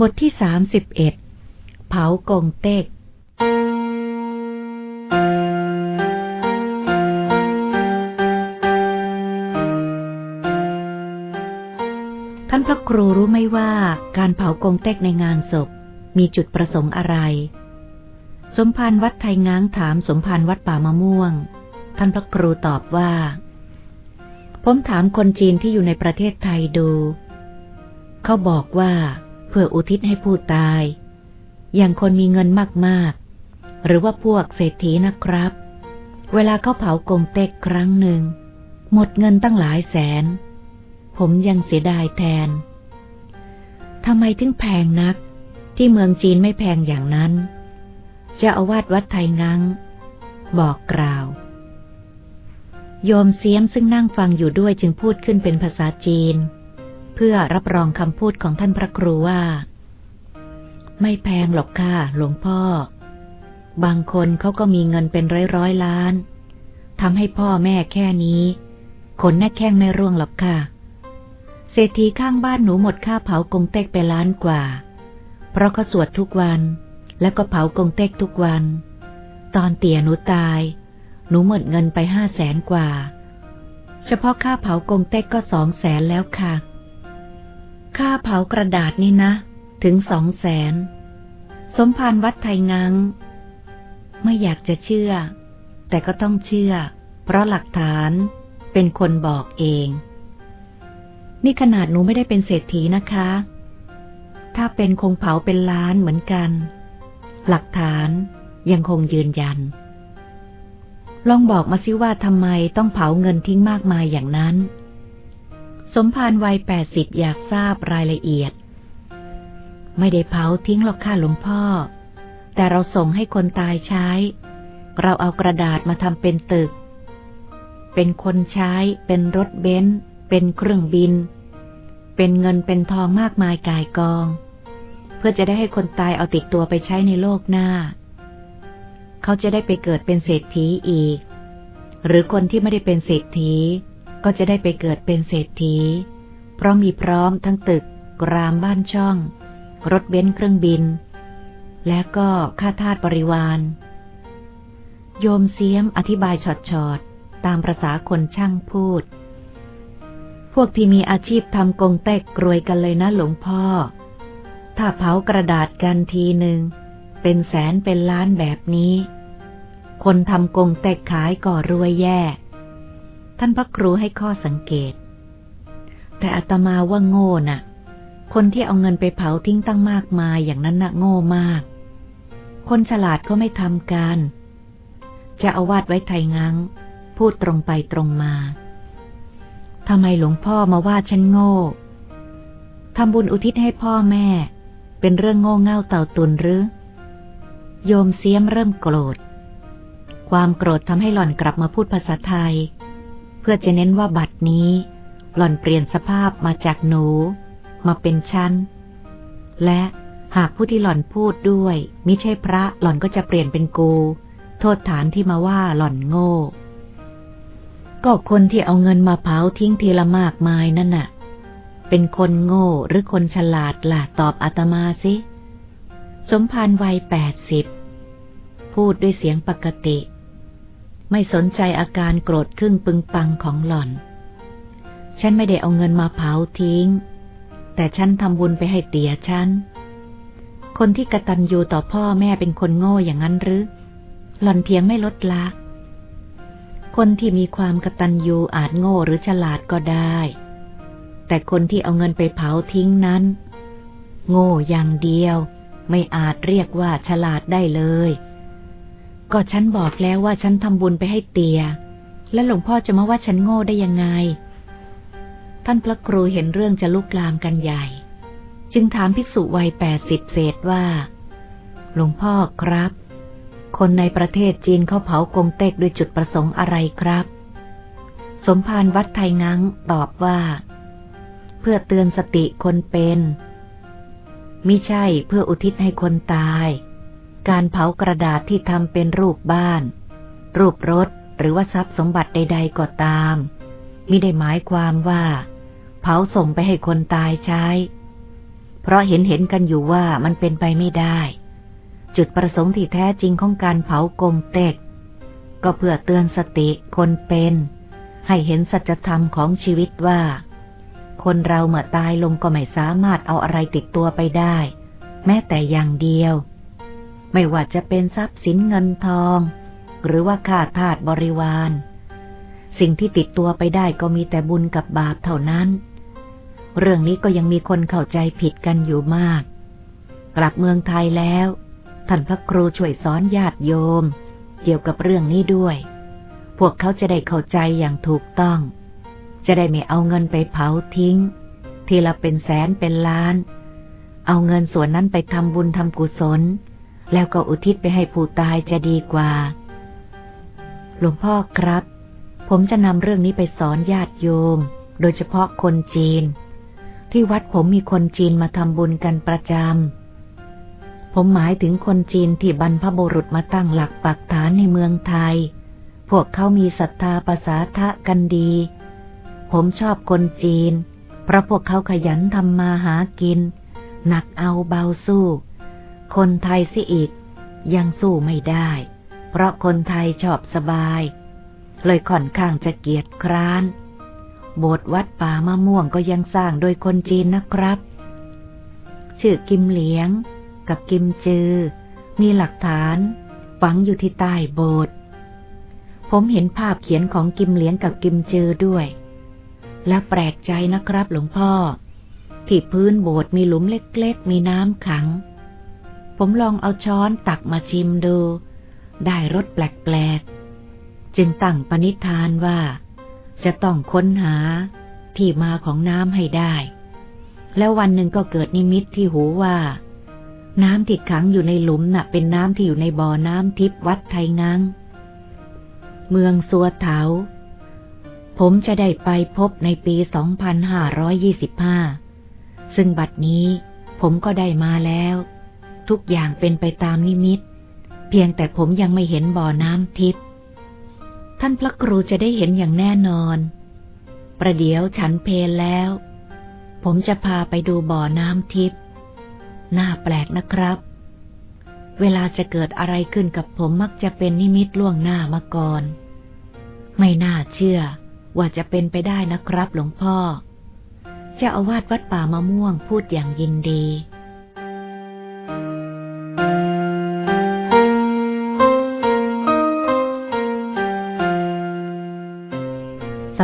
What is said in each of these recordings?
บทที่สามสิบเอ็ดเผากงเต็ก ท่านพระครูรู้ไหมว่าการเผากงเต็กในงานศพ มีจุดประสงค์อะไร สมภารวัดไทยง้างถามสมภารวัดป่ามะม่วง ท่านพระครูตอบว่า ผมถามคนจีนที่อยู่ในประเทศไทยดู เขาบอกว่า พื่ออุทิศให้ผู้ตาย อย่างคนมีเงินมากๆ หรือว่าพวกเศรษฐีนะครับ เวลาเขาเผากงเต็กครั้งหนึ่ง หมดเงินตั้งหลายแสน ผมยังเสียดายแทน ทำไมถึงแพงนัก ที่เมืองจีนไม่แพงอย่างนั้นเจะอาวาสวัดไทยงังบอกกล่าว โยมเสียมซึ่งนั่งฟังอยู่ด้วยจึงพูดขึ้นเป็นภาษาจีน เพื่อรับรองคำพูดของท่านพระครูว่า ไม่แพงหรอกค่ะหลวงพ่อ บางคนเขาก็มีเงินเป็นร้อยร้อยล้านทำให้พ่อแม่แค่นี้ ขนหน้าแข้งไม่ร่วงหรอกค่ะ เศรษฐีข้างบ้านหนูหมดค่าเผากงเต็กไปล้านกว่า เพราะเขาสวดทุกวัน แล้วก็เผากงเต็กทุกวัน ตอนเตี่ยหนูตาย หนูหมดเงินไปห้าแสนกว่า เฉพาะค่าเผากงเต็กก็สองแสนแล้วค่ะ ค่าเผากระดาษนี่นะ ถึงสองแสน สมภารวัดไทยงังไม่อยากจะเชื่อ แต่ก็ต้องเชื่อ เพราะหลักฐานเป็นคนบอกเอง นี่ขนาดหนูไม่ได้เป็นเศรษฐีนะคะ ถ้าเป็นคงเผาเป็นล้านเหมือนกัน หลักฐานยังคงยืนยัน ลองบอกมาสิว่าทำไมต้องเผาเงินทิ้งมากมายอย่างนั้น สมภารวัยแปดสิบอยากทราบรายละเอียด ไม่ได้เผาทิ้งหรอกค่ะหลวงพ่อ แต่เราส่งให้คนตายใช้ เราเอากระดาษมาทำเป็นตึก เป็นคนใช้ เป็นรถเบนซ์เป็นเครื่องบิน เป็นเงินเป็นทองมากมายกายกอง เพื่อจะได้ให้คนตายเอาติดตัวไปใช้ในโลกหน้า เขาจะได้ไปเกิดเป็นเศรษฐีอีก หรือคนที่ไม่ได้เป็นเศรษฐี ก็จะได้ไปเกิดเป็นเศรษฐี เพราะมีพร้อมทั้งตึก กรามบ้านช่อง รถเบนซ์เครื่องบิน และก็ค่าทาสบริวาร โยมเสียมอธิบายชอดๆ ตามประษาคนช่างพูด พวกที่มีอาชีพทำกงเต็กกรวยกันเลยนะหลวงพ่อ ถ้าเผากระดาษกันทีหนึ่งเป็นแสนเป็นล้านแบบนี้ คนทำกงเต็กขายก่อรวยแย่ ท่านพระครูให้ข้อสังเกต แต่อาตมาว่าโง่น่ะ คนที่เอาเงินไปเผาทิ้งตั้งมากมายอย่างนั้นน่ะโง่มาก คนฉลาดเขาไม่ทำกันจะเอาวาดไว้ไทยงังพูดตรงไปตรงมาทำไมหลวงพ่อมาว่าฉันโง่ทำบุญอุทิศให้พ่อแม่ เป็นเรื่องโง่เง่าเต่าตุนหรือ โยมเสียมเริ่มโกรธ ความโกรธทำให้หล่อนกลับมาพูดภาษาไทย พื่อจะเน้นว่าบัดนี้ หล่อนเปลี่ยนสภาพมาจากหนู มาเป็นชั้นและหากผู้ที่หล่อนพูดด้วยมิใช่พระหล่อนก็จะเปลี่ยนเป็นกู โทษฐานที่มาว่าหล่อนโง่ ก็คนที่เอาเงินมาเผาทิ้งทีละมากมายนั่นน่ะ เป็นคนโง่หรือคนฉลาดล่ะตอบอาตมาสิ สมภารวัยแปดสิบพูดด้วยเสียงปกติ ไม่สนใจอาการโกรธครึ่งปึงปังของหล่อน ฉันไม่ได้เอาเงินมาเผาทิ้ง แต่ฉันทำบุญไปให้เตียฉัน คนที่กระตันยูต่อพ่อแม่เป็นคนโง่อย่างนั้นหรือ หล่อนเพียงไม่ลดละคนที่มีความกระตันยูอาจโง่หรือฉลาดก็ได้ แต่คนที่เอาเงินไปเผาทิ้งนั้น โง่อย่างเดียว ไม่อาจเรียกว่าฉลาดได้เลย ก็ฉันบอกแล้วว่าฉันทำบุญไปให้เตีย แล้วหลวงพ่อจะมาว่าฉันโง่ได้ยังไง ท่านพระครูเห็นเรื่องจะลุกลามกันใหญ่ จึงถามภิกษุวัยแปดสิบเศษว่า หลวงพ่อครับ คนในประเทศจีนเขาเผากงเต็กด้วยจุดประสงค์อะไรครับ สมภารวัดไทยงังตอบว่า เพื่อเตือนสติคนเป็นมิใช่เพื่ออุทิศให้คนตาย การเผากระดาษที่ทำเป็นรูปบ้าน รูปรถหรือว่าทรัพย์สมบัติใด ๆ ก็ตามมิได้หมายความว่า เผาส่งไปให้คนตายใช้ เพราะเห็นเห็นกันอยู่ว่ามันเป็นไปไม่ได้ จุดประสงค์ที่แท้จริงของการเผากงเต็ก ก็เพื่อเตือนสติคนเป็น ให้เห็นสัจธรรมของชีวิตว่า คนเราเมื่อตายลงก็ไม่สามารถเอาอะไรติดตัวไปได้ แม้แต่อย่างเดียว ไม่ว่าจะเป็นทรัพย์สินเงินทอง หรือว่าข้าทาสบริวาร สิ่งที่ติดตัวไปได้ก็มีแต่บุญกับบาปเท่านั้น เรื่องนี้ก็ยังมีคนเข้าใจผิดกันอยู่มาก กลับเมืองไทยแล้ว ท่านพระครูช่วยสอนญาติโยม เกี่ยวกับเรื่องนี้ด้วย พวกเขาจะได้เข้าใจอย่างถูกต้อง จะได้ไม่เอาเงินไปเผาทิ้ง ทีละเป็นแสนเป็นล้าน เอาเงินส่วนนั้นไปทำบุญทำกุศล แล้วก็อุทิศไปให้ผู้ตายจะดีกว่า หลวงพ่อครับ ผมจะนำเรื่องนี้ไปสอนญาติโยม โดยเฉพาะคนจีน ที่วัดผมมีคนจีนมาทำบุญกันประจำ ผมหมายถึงคนจีนที่บรรพบุรุษมาตั้งหลักปักฐานในเมืองไทย พวกเขามีศรัทธาภาษาทะกันดี ผมชอบคนจีน เพราะพวกเขาขยันทำมาหากิน หนักเอาเบาสู้ คนไทยสิอีก ยังสู้ไม่ได้ เพราะคนไทยชอบสบาย เลยค่อนข้างจะเกียจคร้าน โบสถ์วัดป่ามะม่วงก็ยังสร้างโดยคนจีนนะครับ ชื่อกิมเหลียง กับกิมจือ มีหลักฐานฝังอยู่ที่ใต้โบสถ์ผมเห็นภาพเขียนของกิมเหลียงกับกิมจือด้วย และแปลกใจนะครับหลวงพ่อ ที่พื้นโบสถ์มีหลุมเล็กๆ มีน้ำขัง ผมลองเอาช้อนตักมาชิมดู ได้รสแปลกๆ จึงตั้งปณิธานว่า จะต้องค้นหาที่มาของน้ำให้ได้ แล้ววันหนึ่งก็เกิดนิมิตที่หูว่า น้ำที่ขังอยู่ในหลุมน่ะ เป็นน้ำที่อยู่ในบ่อน้ำทิพวัดไทยงังเมืองสัวเถา ผมจะได้ไปพบในปี 2525 ซึ่งบัดนี้ผมก็ได้มาแล้ว ทุกอย่างเป็นไปตามนิมิต เพียงแต่ผมยังไม่เห็นบ่อน้ำทิพย์ท่านพระครูจะได้เห็นอย่างแน่นอน ประเดี๋ยวฉันเพลแล้ว ผมจะพาไปดูบ่อน้ำทิพย์น่าแปลกนะครับ เวลาจะเกิดอะไรขึ้นกับผมมักจะเป็นนิมิตล่วงหน้ามาก่อน ไม่น่าเชื่อว่าจะเป็นไปได้นะครับหลวงพ่อเจ้าอาวาสวัดป่ามะม่วงพูดอย่างยินดี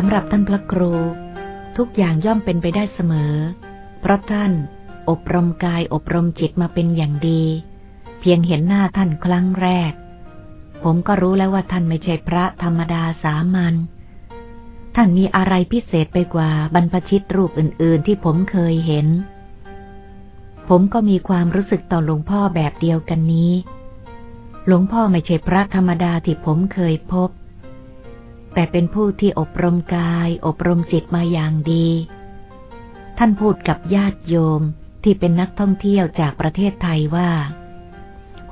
ำหรับท่านพระครู ทุกอย่างย่อมเป็นไปได้เสมอ เพราะท่านอบรมกายอบรมจิตมาเป็นอย่างดี เพียงเห็นหน้าท่านครั้งแรก ผมก็รู้แล้วว่าท่านไม่ใช่พระธรรมดาสามัญท่านมีอะไรพิเศษไปกว่าบรรพชิตรูปอื่น ๆ ที่ผมเคยเห็น ผมก็มีความรู้สึกต่อหลวงพ่อแบบเดียวกันนี้ หลวงพ่อไม่ใช่พระธรรมดาที่ผมเคยพบ แต่เป็นผู้ที่อบรมกาย อบรมจิตมาอย่างดี ท่านพูดกับญาติโยมที่เป็นนักท่องเที่ยวจากประเทศไทยว่า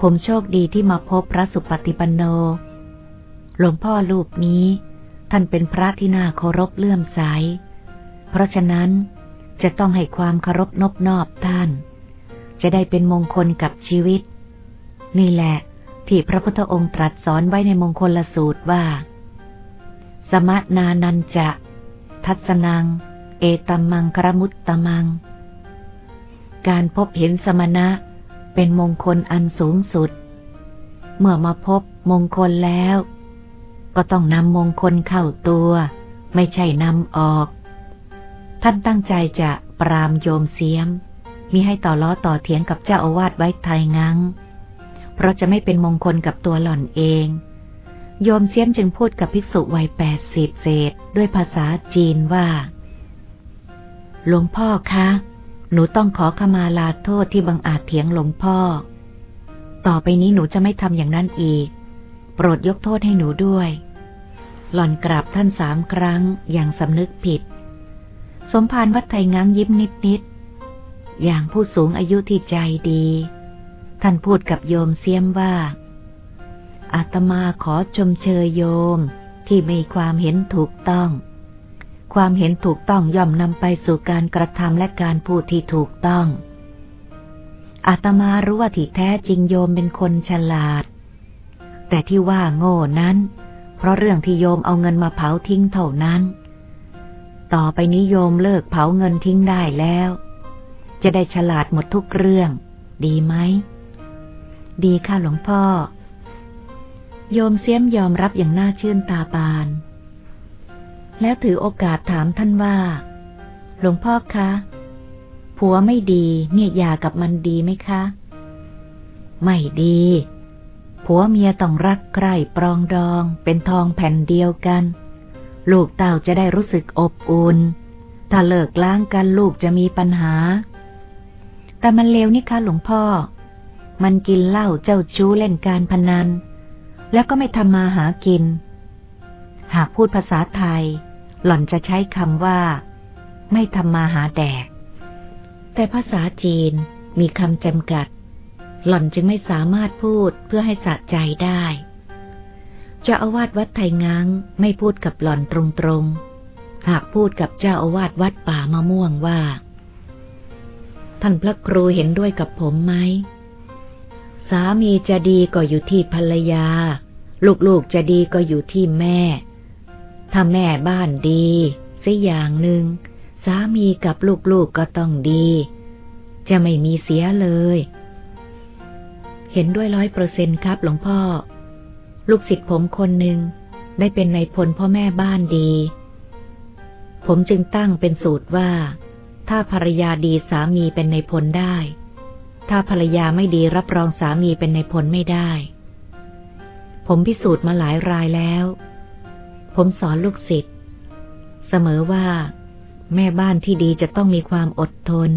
ผมโชคดีที่มาพบพระสุปฏิปันโน หลวงพ่อรูปนี้ ท่านเป็นพระที่น่าเคารพเลื่อมใส เพราะฉะนั้นจะต้องให้ความเคารพนบนอบท่าน จะได้เป็นมงคลกับชีวิต นี่แหละ ที่พระพุทธองค์ตรัสสอนไว้ในมงคลละสูตรว่า สมนานันจะ ทัศนัง เอตัมมังครมุตตมัง การพบเห็นสมณะเป็นมงคลอันสูงสุด เมื่อมาพบมงคลแล้ว ก็ต้องนำมงคลเข้าตัว ไม่ใช่นำออก ท่านตั้งใจจะปรามโยมเสียม มิให้ต่อล้อต่อเถียงกับเจ้าอาวาสไว้ไทยงัง เพราะจะไม่เป็นมงคลกับตัวหล่อนเอง โยมเสียมจึงพูดกับภิกษุวัยแปดสิบเศษด้วยภาษาจีนว่า หลวงพ่อคะ หนูต้องขอขมาลาโทษที่บังอาจเถียงหลวงพ่อ ต่อไปนี้หนูจะไม่ทำอย่างนั้นอีก โปรดยกโทษให้หนูด้วย หล่อนกราบท่านสามครั้งอย่างสำนึกผิด สมภารวัดไทยง้างยิ้มนิดนิดๆอย่างผู้สูงอายุที่ใจดี ท่านพูดกับโยมเสียมว่า อาตมาขอชมเชยโยม ที่มีความเห็นถูกต้อง ความเห็นถูกต้องย่อมนำไปสู่การกระทำและการพูดที่ถูกต้อง อาตมารู้ว่าที่แท้จริงโยมเป็นคนฉลาด แต่ที่ว่าโง่นั้น เพราะเรื่องที่โยมเอาเงินมาเผาทิ้งเท่านั้น ต่อไปนี้โยมเลิกเผาเงินทิ้งได้แล้ว จะได้ฉลาดหมดทุกเรื่อง ดีไหม ดีค่ะหลวงพ่อ โยมเสียมยอมรับอย่างน่าชื่นตาบาน แล้วถือโอกาสถามท่านว่า หลวงพ่อคะ ผัวไม่ดีเนี่ยหยากับมันดีไหมคะ ไม่ดี ผัวเมียต้องรักใคร่ปรองดองเป็นทองแผ่นเดียวกัน ลูกเต่าจะได้รู้สึกอบอุ่น ถ้าเลิกล้างกันลูกจะมีปัญหา แต่มันเลวนี่คะหลวงพ่อ มันกินเหล้าเจ้าชู้เล่นการพนัน แล้วก็ไม่ทำมาหากิน หากพูดภาษาไทย หล่อนจะใช้คำว่า ไม่ทำมาหาแดก แต่ภาษาจีนมีคำจำกัด หล่อนจึงไม่สามารถพูดเพื่อให้สะใจได้เจ้าอาวาสวัดไทยง้างไม่พูดกับหล่อนตรงๆ หากพูดกับเจ้าอาวาสวัดป่ามะม่วงว่า ท่านพระครูเห็นด้วยกับผมไหม สามีจะดีก็อยู่ที่ภรรยา ลูกๆจะดีก็อยู่ที่แม่ ถ้าแม่บ้านดีสัอย่างหนึ่งสามีกับลูกๆกก็ต้องดี จะไม่มีเสียเลย เห็นด้วยร้อยเปอร์เซ็นครับหลวงพ่อ ลูกศิษย์ผมคนหนึ่งได้เป็นนายพลพ่อแม่บ้านดี ผมจึงตั้งเป็นสูตรว่า ถ้าภรรยาดีสามีเป็นนายพลได้ ถ้าภรรยาไม่ดีรับรองสามีเป็นในพลไม่ได้ ผมพิสูจน์มาหลายรายแล้ว ผมสอนลูกศิษย์เสมอว่า แม่บ้านที่ดีจะต้องมีความอดทน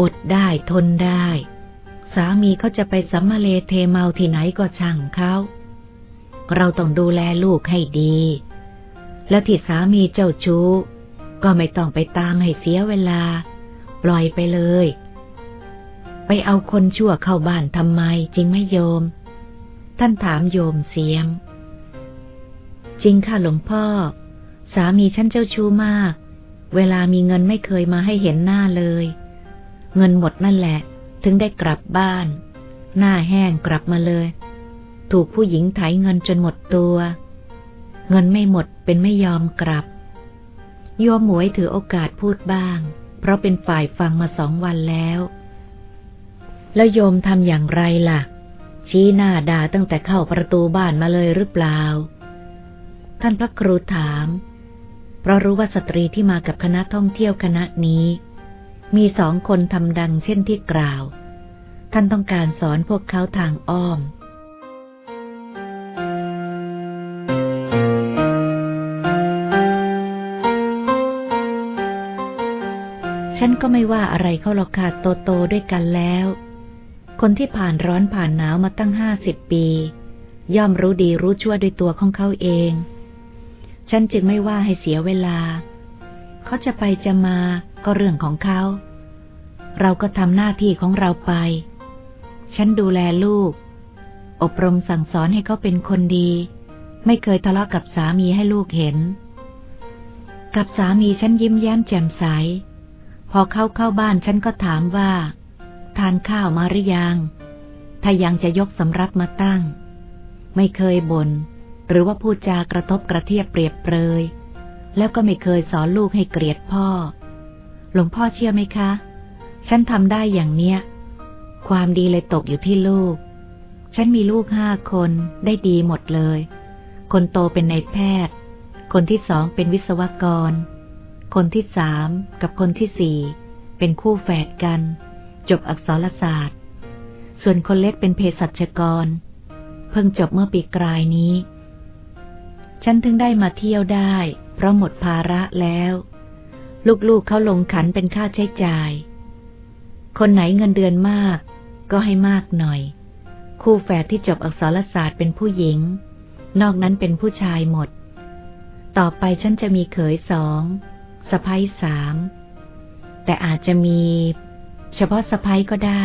อดได้ทนได้ สามีเขาจะไปสัมมาเลเทเมาที่ไหนก็ช่างเขาเราต้องดูแลลูกให้ดี แล้วที่สามีเจ้าชู้ ก็ไม่ต้องไปตามให้เสียเวลา ปล่อยไปเลย ไปเอาคนชั่วเข้าบ้านทำไมจริงไหมโยม ท่านถามโยมเสียมจริงค่ะหลวงพ่อ สามีฉันเจ้าชู้มาก เวลามีเงินไม่เคยมาให้เห็นหน้าเลย เงินหมดนั่นแหละ ถึงได้กลับบ้าน หน้าแห้งกลับมาเลย ถูกผู้หญิงไถเงินจนหมดตัว เงินไม่หมดเป็นไม่ยอมกลับ โยมหมวยถือโอกาสพูดบ้าง เพราะเป็นฝ่ายฟังมาสองวันแล้ว แล้วโยมทำอย่างไรล่ะ ชี้หน้าด่าตั้งแต่เข้าประตูบ้านมาเลยหรือเปล่า ท่านพระครูถาม เพราะรู้ว่าสตรีที่มากับคณะท่องเที่ยวคณะนี้ มีสองคนทำดังเช่นที่กล่าว ท่านต้องการสอนพวกเขาทางอ้อมฉันก็ไม่ว่าอะไรเขาหรอกค่ะโตโตด้วยกันแล้ว คนที่ผ่านร้อนผ่านหนาวมาตั้งห้าสิบปี ย่อมรู้ดีรู้ชั่วด้วยตัวของเขาเอง ฉันจึงไม่ว่าให้เสียเวลา เขาจะไปจะมาก็เรื่องของเขา เราก็ทำหน้าที่ของเราไป ฉันดูแลลูก อบรมสั่งสอนให้เขาเป็นคนดี ไม่เคยทะเลาะกับสามีให้ลูกเห็น กับสามีฉันยิ้มแย้มแจ่มใส พอเข้าเข้าบ้านฉันก็ถามว่า ทานข้าวมาหรือยัง ถ้ายังจะยกสำรับมาตั้ง ไม่เคยบน่นหรือว่าพูดจากระทบกระเทียบเปรียบเปรย แล้วก็ไม่เคยสอนลูกให้เกลียดพ่อ หลวงพ่อเชื่อไหมคะ ฉันทำได้อย่างเนี้ย ความดีเลยตกอยู่ที่ลูก ฉันมีลูกห้าคนได้ดีหมดเลย คนโตเป็นนายแพทย์ คนที่สองเป็นวิศวกร คนที่สามกับคนที่สี่เป็นคู่แฝดกัน จบอักษรศาสตร์ ส่วนคนเล็กเป็นเภสัชกร เพิ่งจบเมื่อปีกลายนี้ ฉันถึงได้มาเที่ยวได้ เพราะหมดภาระแล้ว ลูกๆเขาลงขันเป็นค่าใช้จ่าย คนไหนเงินเดือนมาก ก็ให้มากหน่อย คู่แฝดที่จบอักษรศาสตร์เป็นผู้หญิง นอกนั้นเป็นผู้ชายหมด ต่อไปฉันจะมีเขยสองสะพ้ยสามแต่อาจจะมี เฉพาะสะพ้ยก็ได้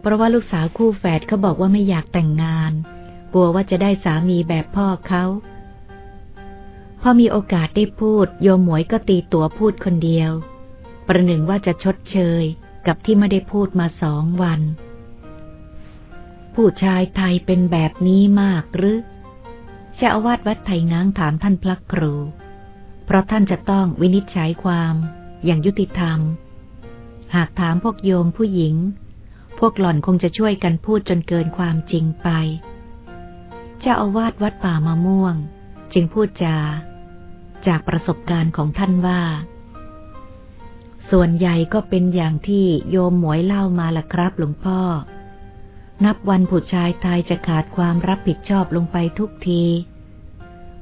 เพราะว่าลูกสาวคู่แฝดเขาบอกว่าไม่อยากแต่งงาน กลัวว่าจะได้สามีแบบพ่อเขาพอมีโอกาสได้พูด โยมหมวยก็ตีตัวพูดคนเดียว ประหนึ่งว่าจะชดเชยกับที่ไม่ได้พูดมาสองวัน ผู้ชายไทยเป็นแบบนี้มากหรือเจ้าอาวาสวัดไทยง้างถามท่านพระครู เพราะท่านจะต้องวินิจฉัยความ อย่างยุติธรรม หากถามพวกโยมผู้หญิง พวกหล่อนคงจะช่วยกันพูดจนเกินความจริงไป เจ้าอาวาสวัดป่ามะม่วง จึงพูดจา จากประสบการณ์ของท่านว่า ส่วนใหญ่ก็เป็นอย่างที่โยมหมวยเล่ามาล่ะครับหลวงพ่อ นับวันผู้ชายไทยจะขาดความรับผิดชอบลงไปทุกที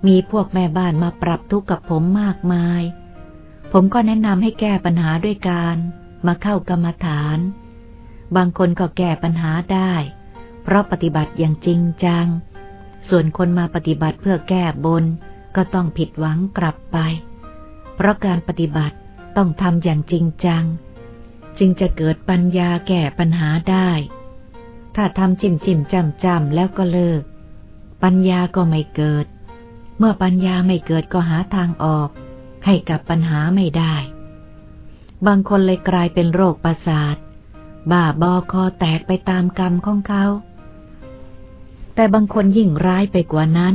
มีพวกแม่บ้านมาปรับทุกข์กับผมมากมาย ผมก็แนะนำให้แก้ปัญหาด้วยการ มาเข้ากรรมฐาน บางคนก็แก้ปัญหาได้ เพราะปฏิบัติอย่างจริงจัง ส่วนคนมาปฏิบัติเพื่อแก้บน ก็ต้องผิดหวังกลับไป เพราะการปฏิบัติต้องทำอย่างจริงจัง จึงจะเกิดปัญญาแก้ปัญหาได้ ถ้าทำจิมจิมจำจำแล้วก็เลิก ปัญญาก็ไม่เกิด เมื่อปัญญาไม่เกิดก็หาทางออก ให้กับปัญหาไม่ได้ บางคนเลยกลายเป็นโรคประสาท บ้าบอคอแตกไปตามกรรมของเขา แต่บางคนยิ่งร้ายไปกว่านั้น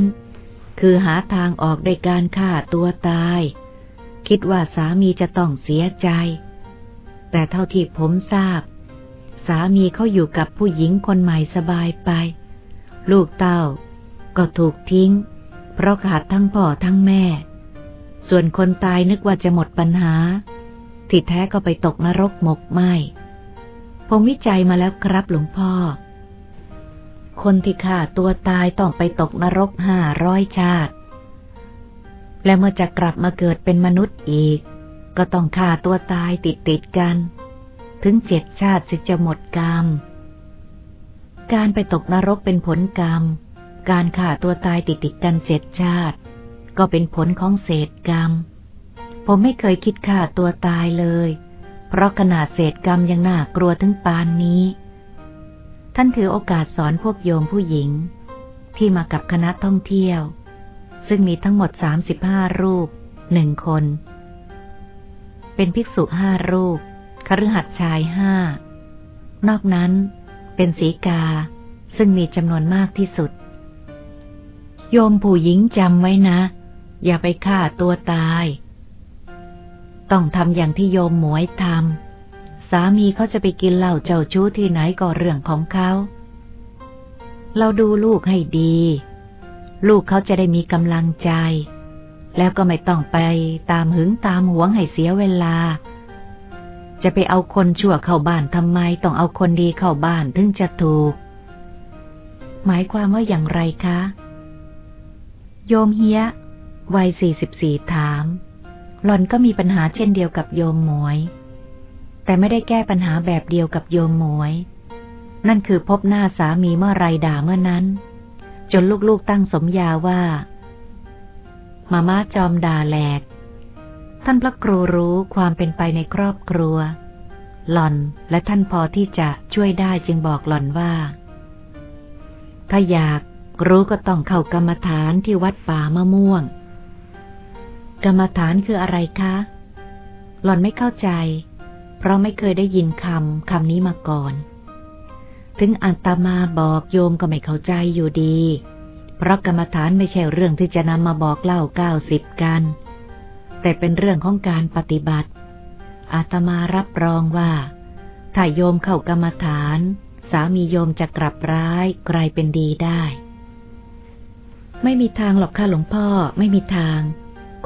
คือหาทางออกด้วยการฆ่าตัวตาย คิดว่าสามีจะต้องเสียใจ แต่เท่าที่ผมทราบ สามีเขาอยู่กับผู้หญิงคนใหม่สบายไป ลูกเต้า ก็ถูกทิ้ง เพราะขาดทั้งพ่อทั้งแม่ ส่วนคนตายนึกว่าจะหมดปัญหา ที่แท้ก็ไปตกนรกหมกไหมผมวิจัยมาแล้วครับหลวงพ่อ คนที่ฆ่าตัวตายต้องไปตกนรกห้าร้อยชาติ และเมื่อจะกลับมาเกิดเป็นมนุษย์อีก ก็ต้องฆ่าตัวตายติดติดกัน ถึงเจ็ดชาติจึงจะหมดกรรม การไปตกนรกเป็นผลกรรม การฆ่าตัวตายติดติดกันเจ็ดชาติ ก็เป็นผลของเศษกรรม ผมไม่เคยคิดฆ่าตัวตายเลย เพราะขนาดเศษกรรมยังน่ากลัวถึงปานนี้ ท่านถือโอกาสสอนพวกโยมผู้หญิง ที่มากับคณะท่องเที่ยว ซึ่งมีทั้งหมด 35 รูปหนึ่งคน เป็นภิกษุห้ารูปคฤหัสถ์ชายห้านอกนั้นเป็นสีกาซึ่งมีจำนวนมากที่สุด โยมผู้หญิงจำไว้นะ อย่าไปฆ่าตัวตาย ต้องทำอย่างที่โยมหมวยทำสามีเขาจะไปกินเหล้าเจ้าชู้ที่ไหนก็เรื่องของเขา เราดูลูกให้ดี ลูกเขาจะได้มีกำลังใจ แล้วก็ไม่ต้องไปตามหึงตามหวงให้เสียเวลา จะไปเอาคนชั่วเข้าบ้านทำไมต้องเอาคนดีเข้าบ้านถึงจะถูก หมายความว่าอย่างไรคะ โยมเฮียวัยสี่สิบสี่ถาม หล่อนก็มีปัญหาเช่นเดียวกับโยมหมวย แต่ไม่ได้แก้ปัญหาแบบเดียวกับโยมหมวย นั่นคือพบหน้าสามีเมื่อไรด่าเมื่อนั้น จนลูกๆตั้งสมญาว่ามาม่าจอมด่าแหลก ท่านพระครูรู้ความเป็นไปในครอบครัว หล่อนและท่านพอที่จะช่วยได้จึงบอกหล่อนว่า ถ้าอยากรู้ก็ต้องเข้ากรรมฐานที่วัดป่ามะม่วง กรรมฐานคืออะไรคะ หล่อนไม่เข้าใจ เพราะไม่เคยได้ยินคำคำนี้มาก่อน ถึงอัตมาบอกโยมก็ไม่เข้าใจอยู่ดี เพราะกรรมฐานไม่ใช่เรื่องที่จะนำมาบอกเล่าเก้าสิบกัน แต่เป็นเรื่องของการปฏิบัติ อาตมารับรองว่า ถ้าโยมเข้ากรรมฐาน สามีโยมจะกลับร้ายกลายเป็นดีได้ ไม่มีทางหรอกค่ะหลวงพ่อไม่มีทาง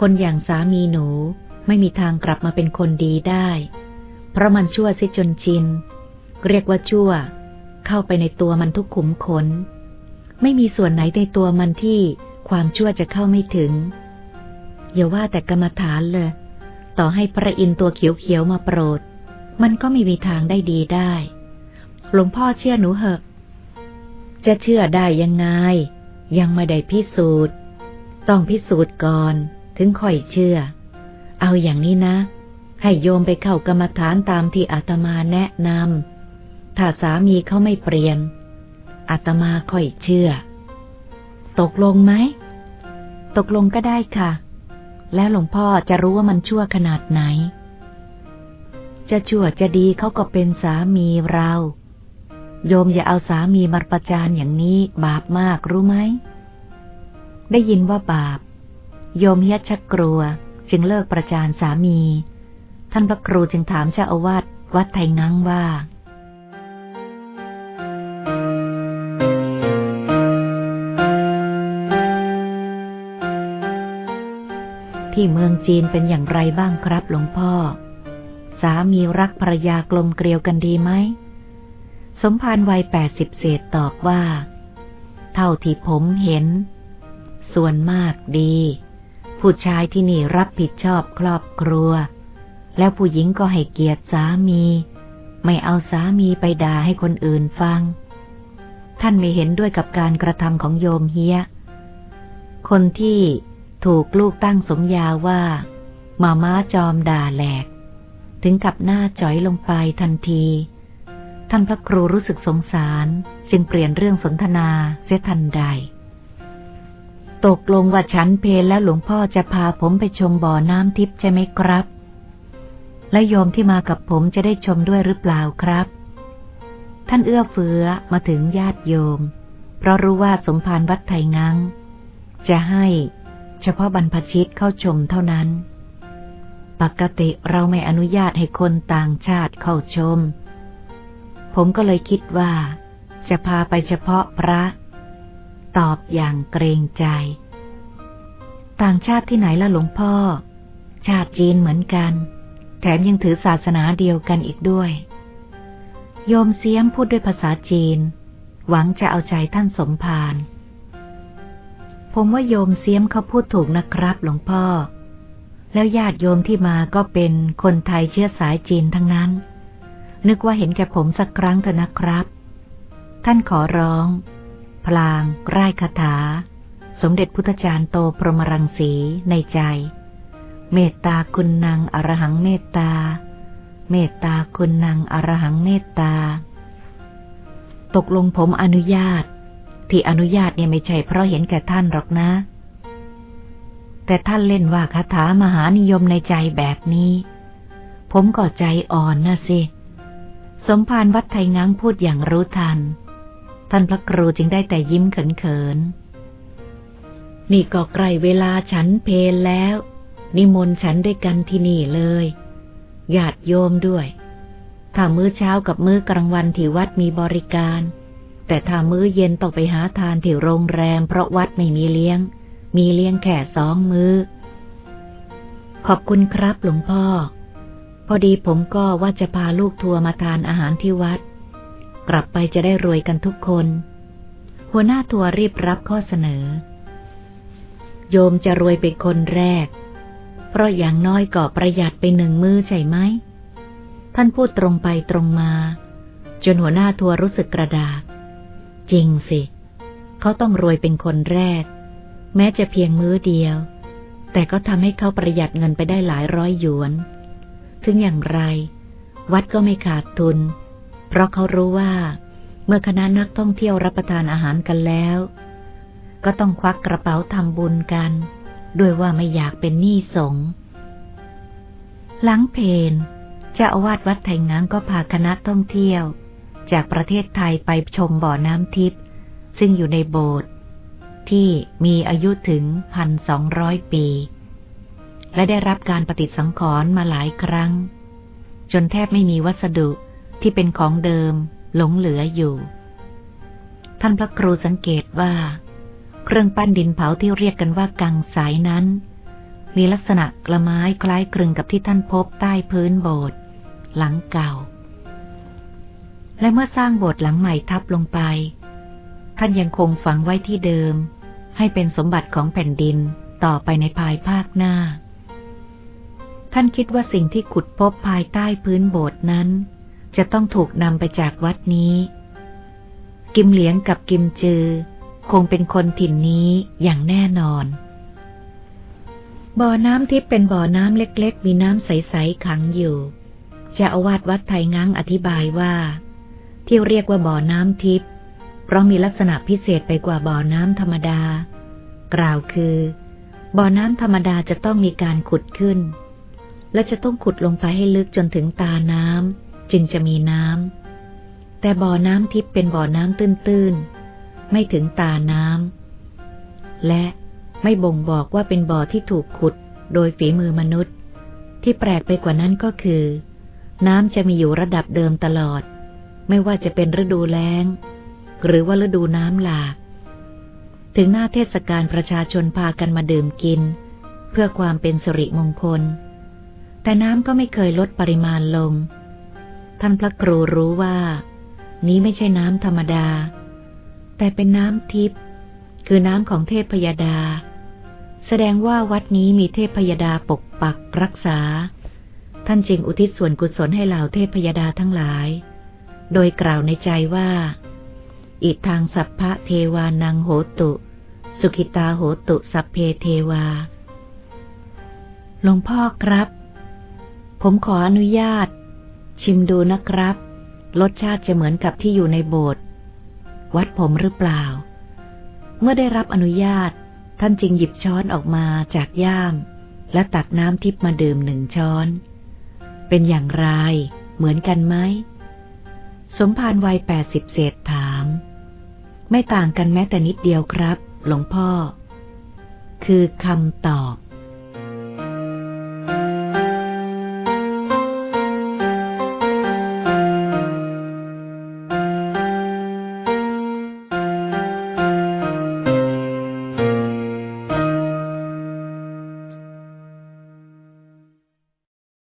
คนอย่างสามีหนูไม่มีทางกลับมาเป็นคนดีได้ เพราะมันชั่วซิจนชิน เรียกว่าชั่ว เข้าไปในตัวมันทุกขุมขน ไม่มีส่วนไหนในตัวมันที่ความชั่วจะเข้าไม่ถึง อย่าว่าแต่กรรมฐานเลย ต่อให้พระอินทร์ตัวเขียวๆมาโปรด มันก็ไม่มีทางได้ดีได้ หลวงพ่อเชื่อหนูเหอะ จะเชื่อได้ยังไง ยังไม่ได้พิสูจน์ ต้องพิสูจน์ก่อน ถึงค่อยเชื่อ เอาอย่างนี้นะ ให้โยมไปเข้ากรรมฐานตามที่อาตมาแนะนำถ้าสามีเขาไม่เปลี่ยนอาตมาค่อยเชื่อ ตกลงไหม ตกลงก็ได้ค่ะ แล้วหลวงพ่อจะรู้ว่ามันชั่วขนาดไหน จะชั่วจะดีเขาก็เป็นสามีเรา โยมอย่าเอาสามีมาประจานอย่างนี้บาปมากรู้ไหม ได้ยินว่าบาป โยมเฮียชักกลัว จึงเลิกประจานสามี ท่านพระครูจึงถามเจ้าอาวาสวัดไทยงังว่า ที่เมืองจีนเป็นอย่างไรบ้างครับหลวงพ่อ สามีรักภรรยากลมเกลียวกันดีไหม สมภารวัยแปดสิบเศษตอบว่า เท่าที่ผมเห็น ส่วนมากดี ผู้ชายที่นี่รับผิดชอบครอบครัว แล้วผู้หญิงก็ให้เกียรติสามี ไม่เอาสามีไปด่าให้คนอื่นฟัง ท่านไม่เห็นด้วยกับการกระทำของโยมเฮีย คนที่ถูกลูกตั้งสมญาว่า มาม้าจอมด่าแหลก ถึงกับหน้าจ๋อยลงไปทันที ท่านพระครูรู้สึกสงสาร จึงเปลี่ยนเรื่องสนทนาเสียทันใด ตกลงว่าฉันเพลแล้วหลวงพ่อจะพาผมไปชมบ่อน้ำทิพย์ใช่ไหมครับ และโยมที่มากับผมจะได้ชมด้วยหรือเปล่าครับ ท่านเอื้อเฟื้อมาถึงญาติโยม เพราะรู้ว่าสมภารวัดไทยงังจะให้เฉพาะบรรพชิตเข้าชมเท่านั้น ปกติเราไม่อนุญาตให้คนต่างชาติเข้าชม ผมก็เลยคิดว่า จะพาไปเฉพาะพระ ตอบอย่างเกรงใจ ต่างชาติที่ไหนล่ะหลวงพ่อ ชาติจีนเหมือนกัน แถมยังถือศาสนาเดียวกันอีกด้วย โยมเสียมพูดด้วยภาษาจีน หวังจะเอาใจท่านสมภารผมว่าโยมเสียมเขาพูดถูกนะครับหลวงพ่อ แล้วญาติโยมที่มาก็เป็นคนไทยเชื้อสายจีนทั้งนั้น นึกว่าเห็นแก่ผมสักครั้งเถอะนะครับ ท่านขอร้อง พลางร่ายคาถา สมเด็จพุทธจารย์โตพรหมรังสีในใจ เมตตาคุณนางอรหังเมตตา เมตตาคุณนางอรหังเมตตา ตกลงผมอนุญาต ที่อนุญาตเนี่ยไม่ใช่เพราะเห็นแก่ท่านหรอกนะ แต่ท่านเล่นว่าคาถามหานิยมในใจแบบนี้ ผมก็ใจอ่อนนะสิ สมภารวัดไทยง้างพูดอย่างรู้ทัน ท่านพระครูจึงได้แต่ยิ้มเขินๆ นี่ก็ใกล้เวลาฉันเพลแล้ว นิมนต์ฉันด้วยกันที่นี่เลยญาติโยมด้วย ถ้ามื้อเช้ากับมื้อกลางวันที่วัดมีบริการ แต่ถ้ามื้อเย็นต้องไปหาทานที่โรงแรม เพราะวัดไม่มีเลี้ยง มีเลี้ยงแค่สองมือ้อ ขอบคุณครับหลวงพ่อ พอดีผมก็ว่าจะพาลูกทัวร์มาทานอาหารที่วัด กลับไปจะได้รวยกันทุกคน หัวหน้าทัวร์รีบรับข้อเสนอ โยมจะรวยเป็นคนแรก เพราะอย่างน้อยก็ประหยัดไปหนึ่งมือใช่ไหม ท่านพูดตรงไปตรงมา จนหัวหน้าทัวร์รู้สึกกระดาก จริงสิ เขาต้องรวยเป็นคนแรก แม้จะเพียงมื้อเดียว แต่ก็ทำให้เขาประหยัดเงินไปได้หลายร้อยหยวน ถึงอย่างไร วัดก็ไม่ขาดทุนเเพราะเขารู้ว่า เมื่อคณะนักท่องเที่ยวรับประทานอาหารกันแล้ว ก็ต้องควักกระเป๋าทำบุญกัน ด้วยว่าไม่อยากเป็นหนี้สงฆ์หลังเพนเจ้าอาวาสวัดไทยง้างก็พาคณะท่องเที่ยว จากประเทศไทยไปชมบ่อน้ำทิพย์ซึ่งอยู่ในโบสถ์ที่มีอายุถึงพันสองร้อยปี และได้รับการปฏิสังขรณ์มาหลายครั้ง จนแทบไม่มีวัสดุ ที่เป็นของเดิมหลงเหลืออยู่ ท่านพระครูสังเกตว่า เครื่องปั้นดินเผาที่เรียกกันว่ากังสายนั้น มีลักษณะกระไม้คล้ายคลึงกับที่ท่านพบใต้พื้นโบสถ์หลังเก่า และเมื่อสร้างโบสถ์หลังใหม่ทับลงไป ท่านยังคงฝังไว้ที่เดิม ให้เป็นสมบัติของแผ่นดินต่อไปในภายภาคหน้า ท่านคิดว่าสิ่งที่ขุดพบภายใต้พื้นโบสถ์นั้น จะต้องถูกนำไปจากวัดนี้ กิมเหลียงกับกิมจือ คงเป็นคนถิ่นนี้อย่างแน่นอน บ่อน้ำทิพย์เป็นบ่อน้ำเล็กๆ มีน้ำใสๆขังอยู่เจ้าอาวาสวัดไทยงังอธิบายว่า ที่เรียกว่าบ่อน้ำทิพย์เพราะมีลักษณะพิเศษไปกว่าบ่อน้ำธรรมดา กล่าวคือ บ่อน้ำธรรมดาจะต้องมีการขุดขึ้น และจะต้องขุดลงไปให้ลึกจนถึงตาน้ำ จึงจะมีน้ำ แต่บ่อน้ำทิพย์เป็นบ่อน้ำตื้นๆ ไม่ถึงตาน้ำ และไม่บ่งบอกว่าเป็นบ่อที่ถูกขุดโดยฝีมือมนุษย์ ที่แปลกไปกว่านั้นก็คือ น้ำจะมีอยู่ระดับเดิมตลอด ไม่ว่าจะเป็นฤดูแล้ง หรือว่าฤดูน้ำหลาก ถึงหน้าเทศกาลประชาชนพากันมาดื่มกิน เพื่อความเป็นสิริมงคล แต่น้ำก็ไม่เคยลดปริมาณลง ท่านพระครูรู้ว่า นี้ไม่ใช่น้ำธรรมดา แต่เป็นน้ำทิพย์คือน้ำของเทพพยดา แสดงว่าวัดนี้มีเทพพยดาปกปักรักษา ท่านจึงอุทิศส่วนกุศลให้เหล่าเทพพยดาทั้งหลาย โดยกล่าวในใจว่าอิทางสัพพะเทวานังโหตุ สุขิตาโหตุสัพเพเทวา หลวงพ่อครับ ผมขออนุญาต ชิมดูนะครับ รสชาติจะเหมือนกับที่อยู่ในโบสถ์วัดผมหรือเปล่า เมื่อได้รับอนุญาต ท่านจึงหยิบช้อนออกมาจากย่าม และตักน้ำทิพมาดื่มหนึ่งช้อน เป็นอย่างไร เหมือนกันไหม สมภารวัยแปดสิบเศษถาม ไม่ต่างกันแม้แต่นิดเดียวครับ หลวงพ่อ คือคำตอบ